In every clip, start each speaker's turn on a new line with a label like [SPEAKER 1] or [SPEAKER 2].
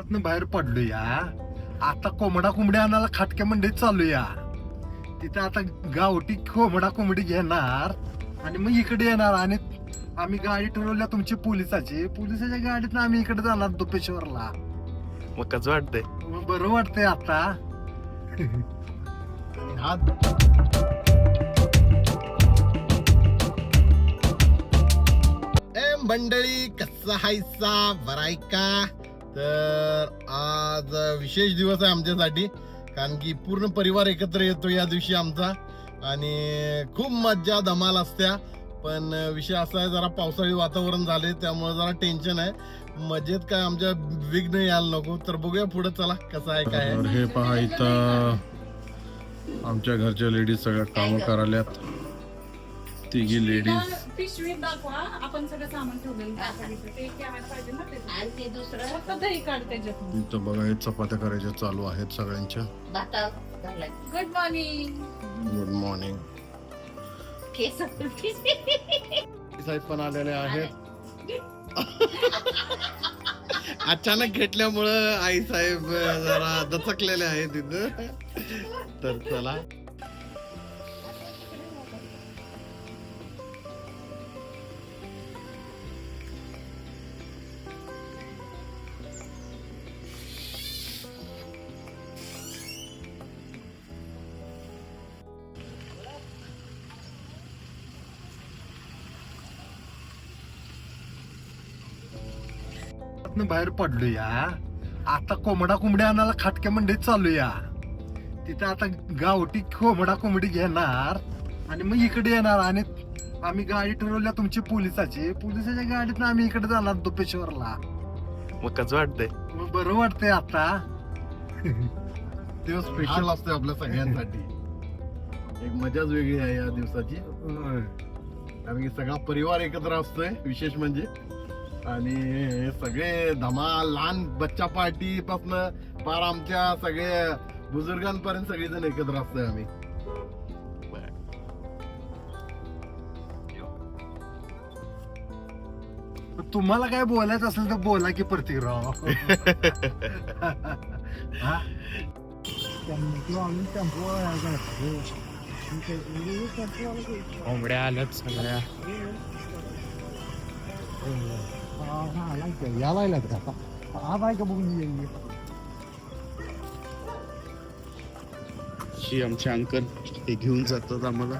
[SPEAKER 1] घरातनं बाहेर पडलो या. आता कोंबडा कोंबडी आणायला खाटक्या मंडईत चालू या. तिथे आता गावठी कोंबडा कोंबडी घेणार आणि मग इकडे येणार आणि आम्ही गाडी ठरवल्या तुमची पोलिसाची. पोलिसाच्या गाडीत आम्ही इकडे जाणार दुपेश्वरला.
[SPEAKER 2] मग कसं वाटतंय?
[SPEAKER 1] मग बरं वाटतंय आता.
[SPEAKER 3] हा ए मंडळी कसा हायसा? बराय का? तर आज विशेष दिवस आहे आमच्यासाठी कारण की पूर्ण परिवार एकत्र येतो या दिवशी आमचा. आणि खूप मज्जा धमाल असत्या. पण विषय असा आहे जरा पावसाळी वातावरण झाले त्यामुळे जरा टेन्शन आहे. मजेत काय आमच्या विघ्न यायला नको तर बघूया पुढे चला कसं आहे काय
[SPEAKER 4] हे पहा इथं आमच्या घरच्या लेडीज सगळ्या कामं कराल्यात तिघी लेडीज
[SPEAKER 5] पिशवीत दाखवा आपण सगळं सामान ठेवलेलं त्यासाठी. ते कॅमेरा पाहिजे ना ते
[SPEAKER 6] आणि ते दुसरं
[SPEAKER 5] फक्त दही काढ त्याच्यात
[SPEAKER 4] इथं बघा हे चपात्या करायच्या चालू आहेत सगळ्यांच्या.
[SPEAKER 6] भाता
[SPEAKER 5] गुड मॉर्निंग
[SPEAKER 4] गुड मॉर्निंग
[SPEAKER 6] केस.
[SPEAKER 3] साहेब पण आलेले आहेत. अचानक घेतल्यामुळं आई साहेब जरा दचकलेले आहेत तिथं तर चला.
[SPEAKER 1] घरातनं बाहेर पडलो या. आता कोंबडा कोंबडी आणायला खाटक्या मंडईत चालू या. तिथे आता गावठी कोंबडा कोंबडी घेणार आणि मग इकडे येणार आणि आम्ही गाडी ठरवल्या तुमची पोलिसाची. पोलिसाच्या गाडीत आम्ही इकडे जाणार दुपेश्वरला
[SPEAKER 2] मग कसं वाटतंय?
[SPEAKER 1] मग बरं वाटतंय आता.
[SPEAKER 3] दिवस स्पेशल असतो आपल्या सगळ्यांसाठी. एक मजाच वेगळी आहे या दिवसाची. कारण की सगळा परिवार एकत्र असतोय विशेष म्हणजे. आणि हे सगळे धमाल लहान बच्चा पार्टी पासन फार आमच्या सगळे बुजुर्गांपर्यंत सगळेजण एकत्र असतोय आम्ही.
[SPEAKER 1] तुम्हाला काय बोलायचं असेल तर बोला की प्रतिराव हा?
[SPEAKER 7] कोंबड्या आल्यात सगळ्या.
[SPEAKER 1] याला आल्यात का आज आहे का बघून येईल
[SPEAKER 4] आमचे अंकल हे घेऊन जातात आम्हाला.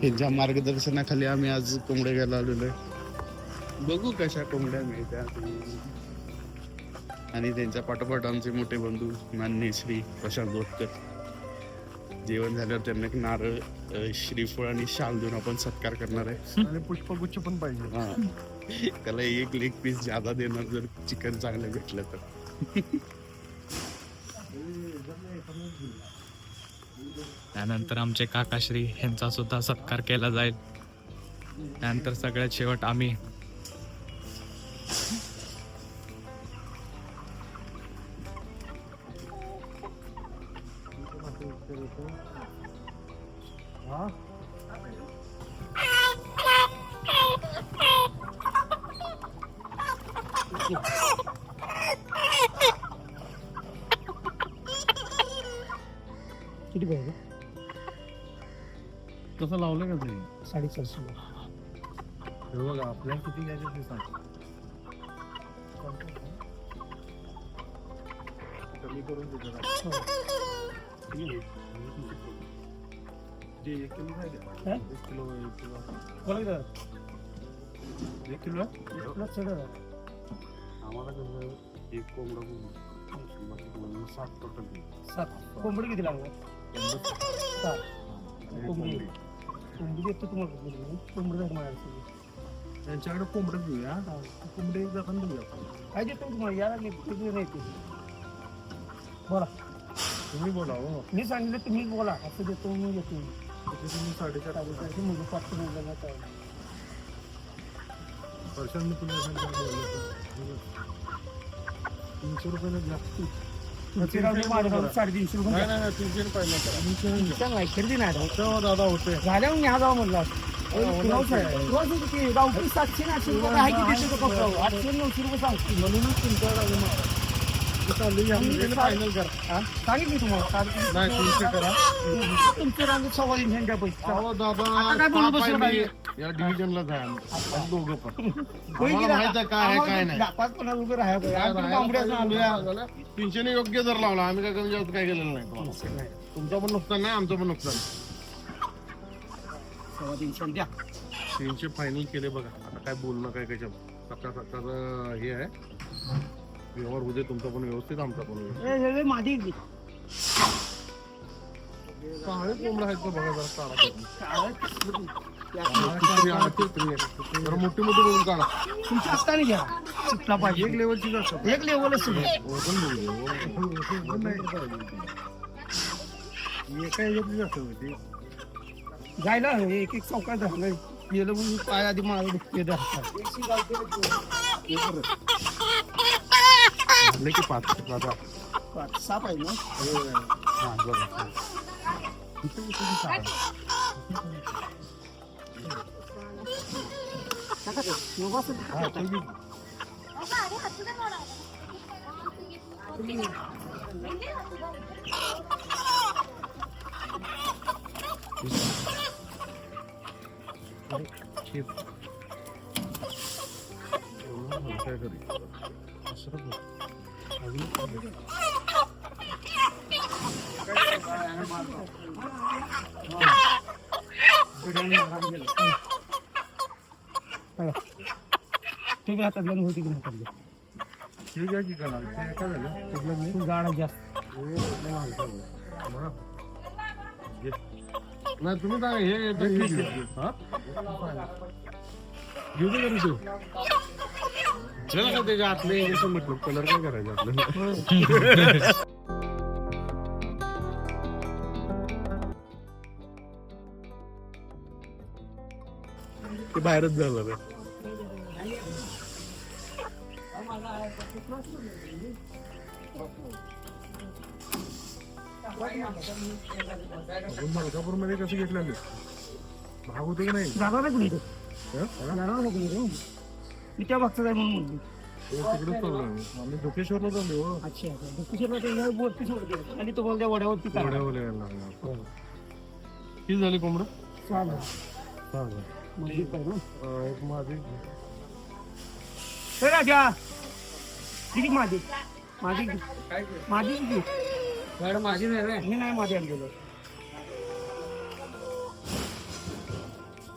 [SPEAKER 4] त्यांच्या मार्गदर्शनाखाली आम्ही आज कोंबड्या घ्यायला आलेलो आहे. बघू कशा कोंबड्या मिळत्या आणि त्यांच्या पाठोपाठ आमचे मोठे बंधू मान्य श्री प्रशांत बोरकर जेवण झाल्यावर त्यांना एक नारळ अ, श्रीफळ आणि शाल देऊन आपण सत्कार करणार आहे.
[SPEAKER 1] आणि पुष्पगुच्छ पण पाहिजे.
[SPEAKER 4] हा. त्याला एक लेग पीस ज्यादा देणार जर चिकन चांगलं भेटलं तर.
[SPEAKER 7] त्यानंतर आमचे काकाश्री यांचा सुद्धा सत्कार केला जाईल. त्यानंतर सगळ्यात शेवट आम्ही
[SPEAKER 1] किती पाहिजे
[SPEAKER 4] कसं लावलं का ते
[SPEAKER 1] साडेचारशे. हे बघा आपल्याला किती घ्यायचे ते सांग. कमी करून देतो. ना. जे एक किलो काय एक किलो एक किलो एक किलो आम्हाला कसं एक कोंबडा सात टोटल
[SPEAKER 8] कोंबडी किती लागणार कोंबडी कोंबडी देतो तुम्हाला कोंबडी जाईल
[SPEAKER 1] त्यांच्याकडे कोंबडं घेऊया कोंबडी जाताना देऊया
[SPEAKER 8] काय देतो तुम्हाला या नाही बोला
[SPEAKER 1] तुम्ही बोला हो.
[SPEAKER 8] मी सांगितलं तुम्ही बोला असं देतो मी
[SPEAKER 1] तिथे तुम्ही साडेचार
[SPEAKER 8] मुलं
[SPEAKER 1] वर्षांनी सांगितलं तीनशे रुपयाला जास्त.
[SPEAKER 8] साडेतीनशे रुपये.
[SPEAKER 1] नाही नाही तीनशे रुपयाला
[SPEAKER 8] खरेदी नाही.
[SPEAKER 1] दादा होते.
[SPEAKER 8] म्हणलं. सातशे आणि आठशे रुपये आहे की देतो का पाव? आठशे नऊशे रुपये सांगतो. म्हणूनच तुमच्या फायनल करा. सांगितली तुम्हाला सांगितलं.
[SPEAKER 9] नाही तीनशे करा.
[SPEAKER 8] तुमचं रांग सव्वा तीनशे आणि काय पैसे
[SPEAKER 9] अहो दादा
[SPEAKER 8] आता काय बोलू
[SPEAKER 9] ताप आहे
[SPEAKER 8] बसलं
[SPEAKER 9] मी.
[SPEAKER 8] पाहिजे?
[SPEAKER 9] या डिव्हिजनला दोघं पण. आम्हाला? माहीत आहे काय आहे, काय नाही.
[SPEAKER 8] पाच पन्नास रुपये.
[SPEAKER 9] तीनशेने योग्य दर लावला आम्ही काय कमी जास्त काय केलेलं नाही तुम्हाला. तुमचं पण नुकसान नाही आमचं पण नुकसान.
[SPEAKER 8] सव्वा तीनशे आणि द्या.
[SPEAKER 9] तीनशे फायनल केले बघा. आता काय बोलणं काय कशा सकाळ हे आहे. व्यवहार होते तुमचा पण व्यवस्थित आमचा पण व्यवस्थित.
[SPEAKER 8] हे, हे, माझी इडली.
[SPEAKER 9] काळे कोंबडा आहेत का बघा जरा काढा करून.
[SPEAKER 8] काय कसलं? या-
[SPEAKER 9] तरी आहे, ते तरी आहे. जरा मोठी मोठी बघून काढा.
[SPEAKER 8] तुमची असताना घ्या. सुटला पाहिजे.
[SPEAKER 9] एक लेवलची जास्त
[SPEAKER 8] एक
[SPEAKER 9] वजन बघू वजन नाही एका ह्याच्यातली जास्त होती
[SPEAKER 8] जायला एक एक चौकात झालं गेलं म्हणून पाय आधी मागे दुखते
[SPEAKER 9] झाले की पाच दादा
[SPEAKER 8] साप आहे ना
[SPEAKER 9] हा बघा इथे कुठे ती काढा. हा, चल की. शिप. एवढं हलकं आहे
[SPEAKER 8] तुम्ही हातात घेऊन होती की नाही हातात घेऊन?
[SPEAKER 9] ठीक आहे की करा ते काय झालं? कुठलं नाही
[SPEAKER 8] तू गाडा जास्त
[SPEAKER 9] नाही तुम्ही काय हे? घेऊ दे घरी तू. चला का त्याच्या आतले म्हटलं कलर काय करायचं आपल्याला? ते बाहेरच झालं रे मलकापूरमध्ये कसं घेतलं भाग होते की नाही?
[SPEAKER 8] जाणार नाही कुणी? जाणार नाही. मी त्या भागचं आहे म्हणून म्हणली?
[SPEAKER 9] हो, तिकडेच चाललो आम्ही. धोकेश्वरला चाललो हो.
[SPEAKER 8] अच्छा दुसरीला ते ह्या वरती सोडते आणि तुम्हाला त्या वड्यावरती काढा.
[SPEAKER 9] वड्यावर यायला लागला. किती झाली कोंबड?
[SPEAKER 8] चालेल.
[SPEAKER 9] हजार.
[SPEAKER 8] म्हणजे काय ना?
[SPEAKER 9] अं, एक माझी.
[SPEAKER 8] हे राजा! किती माझी? माझी माझी किती मॅडम माझी नाही रे. मी नाही माझी आणलेलं.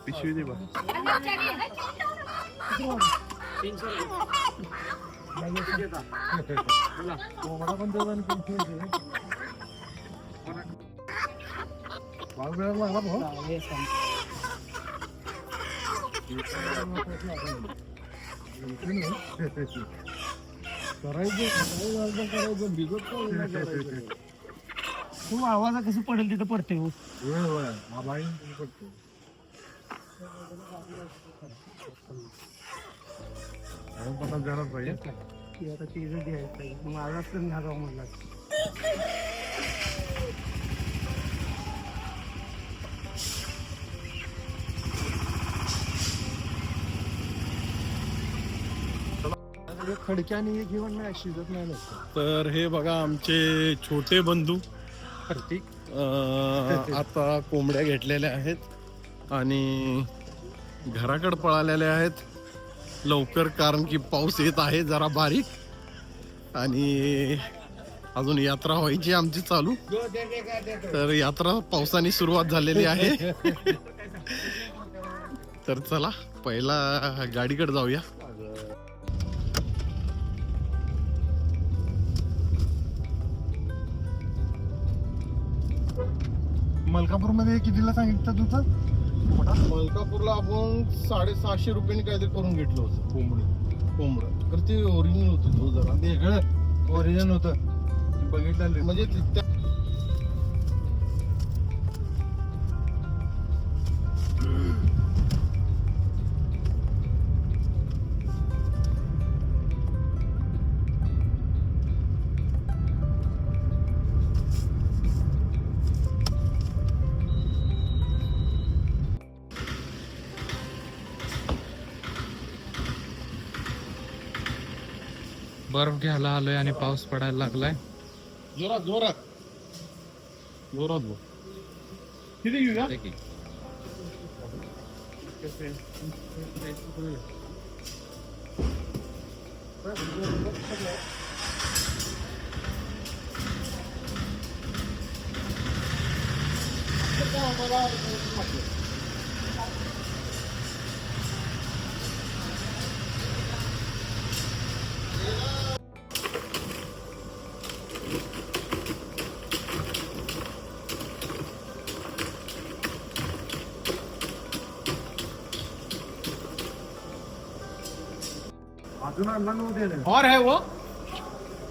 [SPEAKER 9] पिशवी दे बा. वेळा करायचं करायचं भिजत
[SPEAKER 8] तू आवाजा कसं पडेल तिथं पडते हो
[SPEAKER 9] होय, होय. अजून पन्नास द्यायलाच पाहिजे
[SPEAKER 8] ती आता ते पाहिजे म्हणला.
[SPEAKER 1] खडक्याने घेऊन नाही शिजत नाही.
[SPEAKER 9] तर हे बघा आमचे छोटे बंधू. अं, आता कोंबड्या घेतलेल्या आहेत आणि घराकडे पळालेल्या आहेत. लवकर कारण की पाऊस येत आहे जरा बारीक. आणि अजून यात्रा व्हायची आमची चालू. तर यात्रा पावसाने सुरुवात झालेली आहे. तर चला पहिला गाडीकडे जाऊया.
[SPEAKER 1] मलकापूरमध्ये कितीला सांगितलं तुझं
[SPEAKER 9] मलकापूरला आपण साडेसहाशे रुपयांनी काहीतरी करून घेतलं होतं कोंबडी. कोंबडं. तर ते ओरिजिनल होतं तो जरा.
[SPEAKER 1] वेगळं ओरिजिनल होतं. बघितलं
[SPEAKER 9] म्हणजे त्या-
[SPEAKER 7] बर्फ घ्यायला आलोय आणि पाऊस पडायला लागलाय.
[SPEAKER 9] जोरात जोरात. जोरात बोल. किती
[SPEAKER 10] और है वो.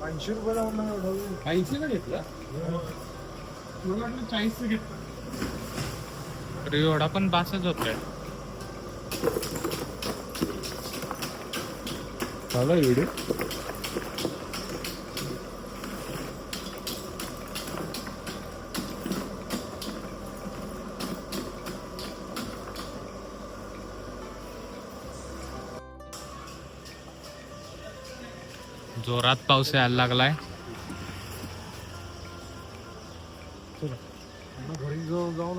[SPEAKER 11] ऐंशी रुपये जाऊन
[SPEAKER 10] ऐंशी का घेतला? मला वाटलं चाळीस घेतला.
[SPEAKER 7] तर एवढा पण बासच होतोय.
[SPEAKER 12] चालू व्हिडिओ
[SPEAKER 7] जोरात पाऊस यायला लागलाय.
[SPEAKER 11] घरी जाऊन